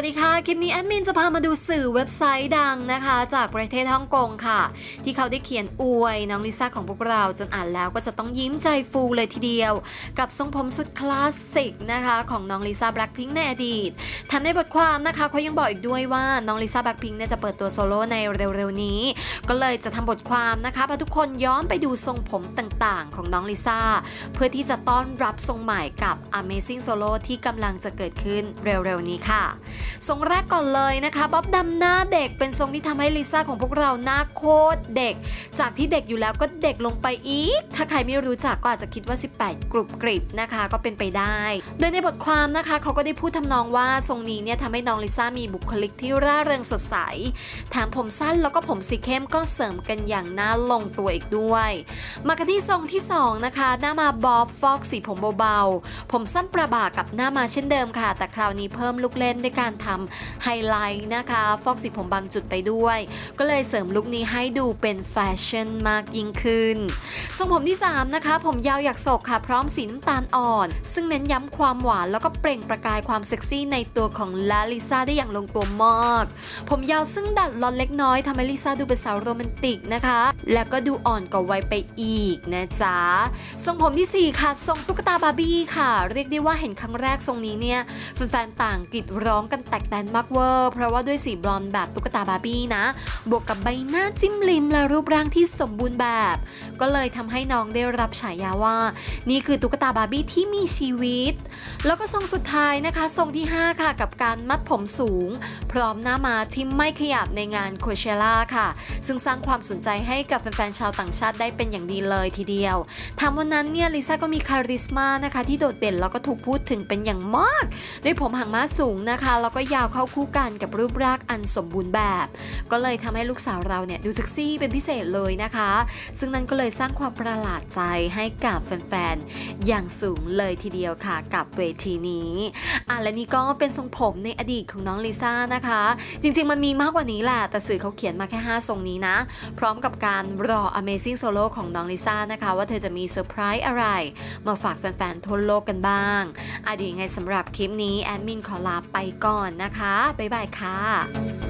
วัสดีค่ะ คลิปนี้แอดมินจะพามาดูสื่อเว็บไซต์ดังนะคะ จากประเทศฮ่องกงค่ะ ที่เขาได้เขียนอวยน้องลิซ่าของพวกเราจนอ่านแล้วก็จะต้องยิ้มใจฟูเลยทีเดียว กับทรงผมสุดคลาสสิกนะคะ ของน้องลิซ่าแบล็คพิงค์ในอดีตแถมในบทความนะคะเขายังบอกอีกด้วยว่าน้องลิซ่าแบล็คพิงค์เนี่ยจะเปิดตัวโซโล่ในเร็วๆนี้ ก็เลยจะทำบทความนะคะพาทุกคนย้อนไปดูทรงผมต่างๆ ของน้องลิซ่าเพื่อที่จะต้อนรับทรงใหม่กับ Amazing Solo ที่กำลังจะเกิดขึ้นเร็วๆนี้ค่ะทรงแรกก่อนเลยนะคะบ๊อบดำหน้าเด็กเป็นทรงที่ทำให้ลิซ่าของพวกเราหน้าโคตรเด็ก จากที่เด็กอยู่แล้วก็เด็กลงไปอีก ถ้าใครไม่รู้จักก็อาจจะคิดว่า 18 กรุบกริบนะคะก็เป็นไปได้ โดยในบทความนะคะเขาก็ได้พูดทำนองว่าทรงนี้เนี่ยทำให้น้องลิซ่ามีบุคลิกที่ร่าเริงสดใสแถมผมสั้นแล้วก็ผมสีเข้มก็เสริมกันอย่างน่าลงตัวอีกด้วย มากันที่ทรงที่ 2 นะคะ หน้ามาบ๊อบฟอกสีผมเบาๆผมสั้นประบ่ากับหน้ามาเช่นเดิมค่ะ แต่คราวนี้เพิ่มลูกเล่นด้วยการทำไฮไลท์นะคะ ฟอกสีผมบางจุดไปด้วย ก็เลยเสริมลุคนี้ให้ดูเป็นแฟชั่นมากยิ่งขึ้นทรงผมที่ 3 นะคะ ผมยาวอยากโศกค่ะ พร้อมสีน้ำตาลอ่อน ซึ่งเน้นย้ำความหวานแล้วก็เปล่งประกายความเซ็กซี่ในตัวของลาลิซาได้อย่างลงตัวมาก ผมยาวซึ่งดัดลอนเล็กน้อยทำให้ลิซาดูเป็นสาวโรแมนติกนะคะ แล้วก็ดูอ่อนกว่าวัยไปอีกนะจ๊ะทรงผมทีสี่4 ค่ะ ทรงตุ๊กตาบาร์บี้ค่ะ เรียกได้ว่าเห็นครั้งแรกทรงนี้เนี่ยแฟนๆต่างกรีดร้องกันแตกแตนมากเวอร์ เพราะว่าด้วยสีบลอนด์แบบตุ๊กตาบาร์บี้นะ บวกกับใบหน้าจิ้มลิมและรูปร่างที่สมบูรณ์แบบ ก็เลยทำให้น้องได้รับฉายาว่า นี่คือตุ๊กตาบาร์บี้ที่มีชีวิต แล้วก็ทรงสุดท้ายนะคะ ทรงที่ 5 ค่ะ กับการมัดผมสูง พร้อมหน้ามาที่ไม่ขยับในงานโคเชล่าค่ะ ซึ่งสร้างความสนใจให้กับแฟนๆชาวต่างชาติได้เป็นอย่างดีเลยทีเดียวทำวันนั้นเนี่ยลิซ่าก็มีคาริสมานะคะที่โดดเด่นแล้วก็ถูกพูดถึงเป็นอย่างมากด้วยผมหางม้าสูงนะคะแล้วก็ยาวเข้าคู่กันกับรูปร่างอันสมบูรณ์แบบ ก็เลยทำให้ลูกสาวเราเนี่ยดูเซ็กซี่เป็นพิเศษเลยนะคะ ซึ่งนั้นก็เลยสร้างความประหลาดใจให้กับแฟนๆ อย่างสูงเลยทีเดียวค่ะกับเวทีนี้อะและนี่ก็เป็นทรงผมในอดีตของน้องลิซ่านะคะ จริงๆมันมีมากกว่านี้แหละ แต่สื่อเขาเขียนมาแค่ 5 ทรงนี้นะ พร้อมกับการรอ Amazing Solo ของน้องลิซ่านะคะ ว่าเธอจะมีเซอร์ไพรส์อะไร มาฝากแฟนๆทั่วโลกกันบ้างอะดียวยังไงสำหรับคลิปนี้แอดมินขอลาไปก่อนอนนะคะ บ๊ายบายค่ะ